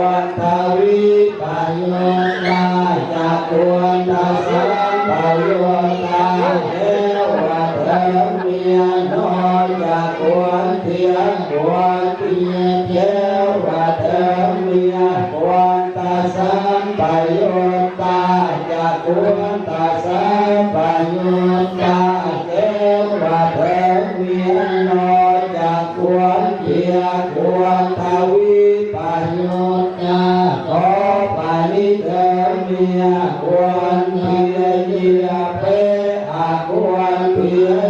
วันทวิปโยตาจักรวันทสัมปโยตาเวะเทมียนอจวันเทีวันเทียเทวะเทมีวันทสัมปโยตาจักรวัน Aguan Pia Jira Pe Aguan Pia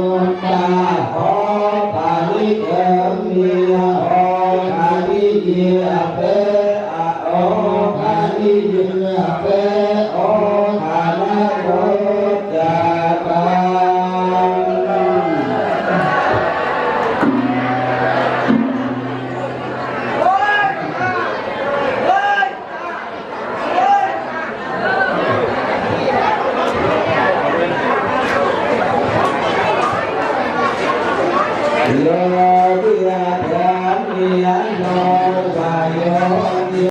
Yeah. Lord, we are